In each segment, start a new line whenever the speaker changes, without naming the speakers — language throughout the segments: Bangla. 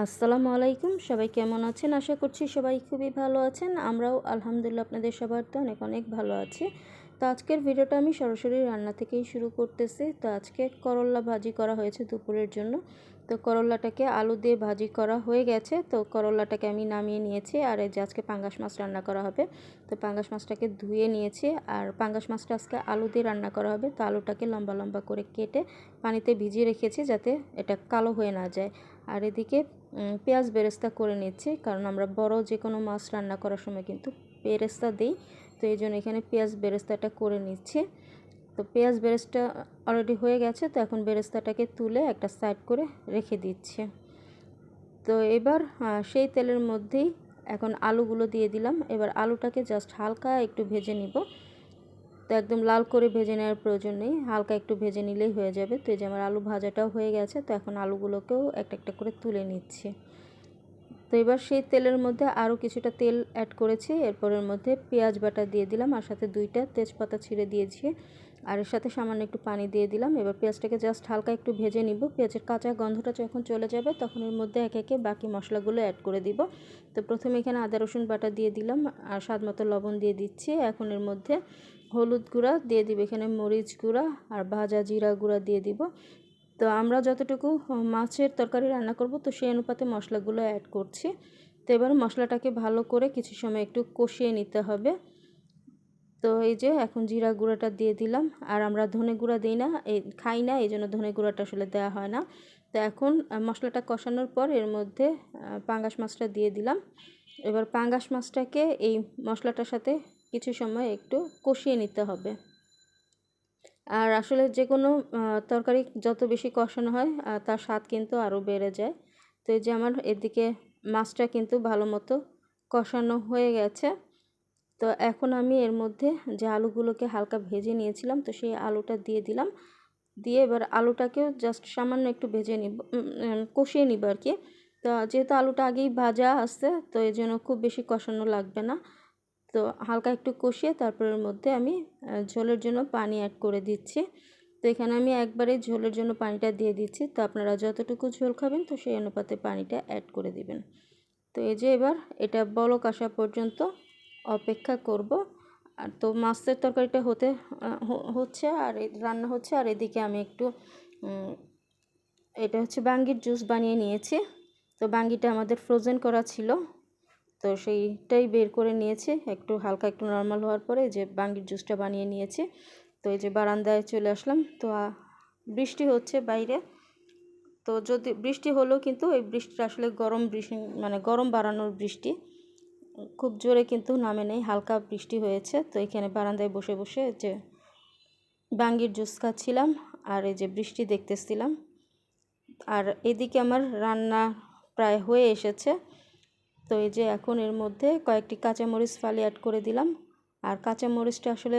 আসসালামু আলাইকুম। সবাই কেমন আছেন? আশা করছি সবাই খুবই ভালো আছেন। আমরাও আলহামদুলিল্লাহ আপনাদের সবার তো অনেক অনেক ভালো আছি। তো আজকের ভিডিওটা আমি সরাসরি রান্না থেকেই শুরু করতেছি। তো আজকে করল্লা ভাজি করা হয়েছে দুপুরের জন্য। তো করল্লাটাকে আলু দিয়ে ভাজি করা হয়ে গেছে। তো করল্লাটাকে আমি নামিয়ে নিয়েছি আর এই যে আজকে পাঙ্গাস মাছ রান্না করা হবে। তো পাঙ্গাস মাছটাকে ধুয়ে নিয়েছি আর পাঙ্গাস মাছটা আজকে আলু দিয়ে রান্না করা হবে। তো আলুটাকে লম্বা লম্বা করে কেটে পানিতে ভিজিয়ে রেখেছি যাতে এটা কালো হয়ে না যায়। আর এদিকে পেঁয়াজ বেরেস্তা করে নিচ্ছি কারণ আমরা বড় যে কোনো মাছ রান্না করার সময় কিন্তু বেরেস্তা দিই। তো এই জন্য এখানে পেঁয়াজ বেরেস্তাটা করে নিচ্ছি। তো পেঁয়াজ বেরেস্তা অলরেডি হয়ে গেছে, তো এখন বেরেস্তাটাকে তুলে একটা সাইড করে রেখে দিচ্ছে। তো এবার সেই তেলের মধ্যেই এখন আলুগুলো দিয়ে দিলাম। এবার আলুটাকে জাস্ট হালকা একটু ভেজে নিব। তো একদম লাল করে ভেজে নেওয়ার প্রয়োজন নেই, হালকা একটু ভেজে নিলেই হয়ে যাবে। তো এই যে আমার আলু ভাজাটাও হয়ে গেছে, তো এখন আলুগুলোকেও একটা একটা করে তুলে নিচ্ছি। তো এবার সেই তেলের মধ্যে আরও কিছুটা তেল অ্যাড করেছি। এরপরের মধ্যে পেঁয়াজ বাটা দিয়ে দিলাম, আর সাথে দুইটা তেজপাতা ছিঁড়ে দিয়েছি। আর এর সাথে সামান্য একটু পানি দিয়ে দিলাম। এবার পেঁয়াজটাকে জাস্ট হালকা একটু ভেজে নিব। পেঁয়াজের কাঁচা গন্ধটা যখন চলে যাবে, তখন এর মধ্যে একে একে বাকি মশলাগুলো অ্যাড করে দিব। তো প্রথমে এখানে আদা, রসুন বাটা দিয়ে দিলাম আর স্বাদ মতো লবণ দিয়ে দিচ্ছি। এখন এর মধ্যে হলুদ গুঁড়া দিয়ে দিব। এখানে মরিচ গুঁড়া আর ভাজা জিরা গুঁড়া দিয়ে দিব। তো আমরা যতটুকু মাছের তরকারি রান্না করব, তো সেই অনুপাতে মশলাগুলো অ্যাড করছি। তো এবার মশলাটাকে ভালো করে কিছু সময় একটু কষিয়ে নিতে হবে। তো এই যে এখন জিরা গুঁড়াটা দিয়ে দিলাম। আর আমরা ধনে গুঁড়া দিই না, এই খাই না, এই জন্য ধনে গুঁড়াটা আসলে দেওয়া হয় না। তো এখন মশলাটা কষানোর পর এর মধ্যে পাঙ্গাস মাছটা দিয়ে দিলাম। এবার পাঙ্গাস মাছটাকে এই মশলাটার সাথে কিছু সময় একটু কষিয়ে নিতে হবে। আর আসলে যে কোনো তরকারি যত বেশি কষানো হয় তার স্বাদ কিন্তু আরও বেড়ে যায়। তো এই যে আমার এদিকে মাছটা কিন্তু ভালো মতো কষানো হয়ে গেছে। তো এখন আমি এর মধ্যে যে আলুগুলোকে হালকা ভেজে নিয়েছিলাম, তো সেই আলুটা দিয়ে দিলাম। দিয়ে এবার আলুটাকেও জাস্ট সামান্য একটু ভেজে নিব কষিয়ে নিব আর কি তো যেহেতু আলুটা আগেই ভাজা আসছে তো এই জন্য খুব বেশি কষানো লাগবে না। তো হালকা একটু কষিয়ে তারপরের মধ্যে আমি ঝোলের জন্য পানি অ্যাড করে দিচ্ছি। তো এখানে আমি একবারে ঝোলের জন্য পানিটা দিয়ে দিচ্ছি। তো আপনারা যতটুকু ঝোল খাবেন, তো সেই অনুপাতে পানিটা অ্যাড করে দিবেন। তো এই যে এবার এটা বলক আসা পর্যন্ত অপেক্ষা করব। আর তো মাছের তরকারিটা হতে হচ্ছে আর রান্না হচ্ছে। আর এদিকে আমি একটু এটা হচ্ছে বাঙ্গির জুস বানিয়ে নিয়েছি। তো বাঙ্গিটা আমাদের ফ্রোজেন করা ছিল। তো সেইটাই বের করে নিয়েছি। একটু হালকা একটু নর্মাল হওয়ার পরে যে বাঙ্গির জুসটা বানিয়ে নিয়েছি। তো এই যে বারান্দায় চলে আসলাম। তো বৃষ্টি হচ্ছে বাইরে। তো যদি, বৃষ্টি হলেও কিন্তু এই বৃষ্টিটা আসলে গরম বৃষ্টি মানে গরম বাড়ানোর বৃষ্টি। খুব জোরে কিন্তু নামে নেই, হালকা বৃষ্টি হয়েছে। তো এখানে বারান্দায় বসে বসে যে বাঙ্গির জুস খাচ্ছিলাম আর এই যে বৃষ্টি দেখতেছিলাম। আর এদিকে আমার রান্না প্রায় হয়ে এসেছে। তো এই যে এখন এর মধ্যে কয়েকটি কাঁচামরিচ ফালি অ্যাড করে দিলাম। আর কাঁচামরিচটা আসলে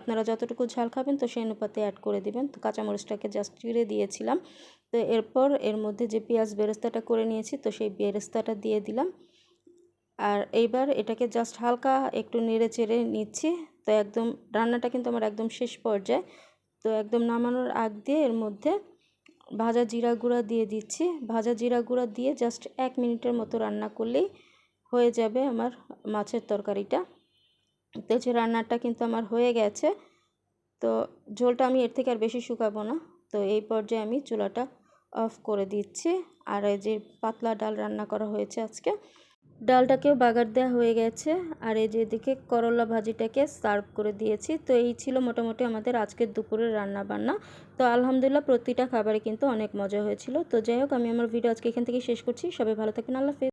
আপনারা যতটুকু ঝাল খাবেন তো সেই অনুপাতে অ্যাড করে দিবেন। তো কাঁচামরিচটাকে জাস্ট চিড়ে দিয়েছিলাম। তো এরপর এর মধ্যে যে পেঁয়াজ বেরেস্তাটা করে নিয়েছি, তো সেই বেরেস্তাটা দিয়ে দিলাম। আর এইবার এটাকে জাস্ট হালকা একটু নেড়ে চেড়ে নিচ্ছি। তো একদম রান্নাটা কিন্তু আমার একদম শেষ পর্যায়ে। তো একদম নামানোর আগ দিয়ে এর মধ্যে ভাজা জিরা গুঁড়া দিয়ে দিচ্ছি। ভাজা জিরা গুঁড়া দিয়ে জাস্ট এক মিনিটের মতো রান্না করলেই হয়ে যাবে আমার মাছের তরকারিটা। তো যে রান্নাটা কিন্তু আমার হয়ে গেছে। তো ঝোলটা আমি এর থেকে আর বেশি শুকাবো না। তো এই পর্যায়ে আমি চুলাটা অফ করে দিচ্ছি। আর এই যে পাতলা ডাল রান্না করা হয়েছে আজকে ডালটাকেও বাগার দেওয়া হয়ে গেছে। আর এই যে এদিকে করলা ভাজিটাকে সার্ভ করে দিয়েছি। তো এই ছিল মোটামুটি আমাদের আজকের দুপুরের রান্না বান্না তো আলহামদুলিল্লাহ প্রতিটা খাবারে কিন্তু অনেক মজা হয়েছিল। তো যাই হোক, আমি আমার ভিডিও আজকে এখান থেকে শেষ করছি। সবাই ভালো থাকেন আল্লাহ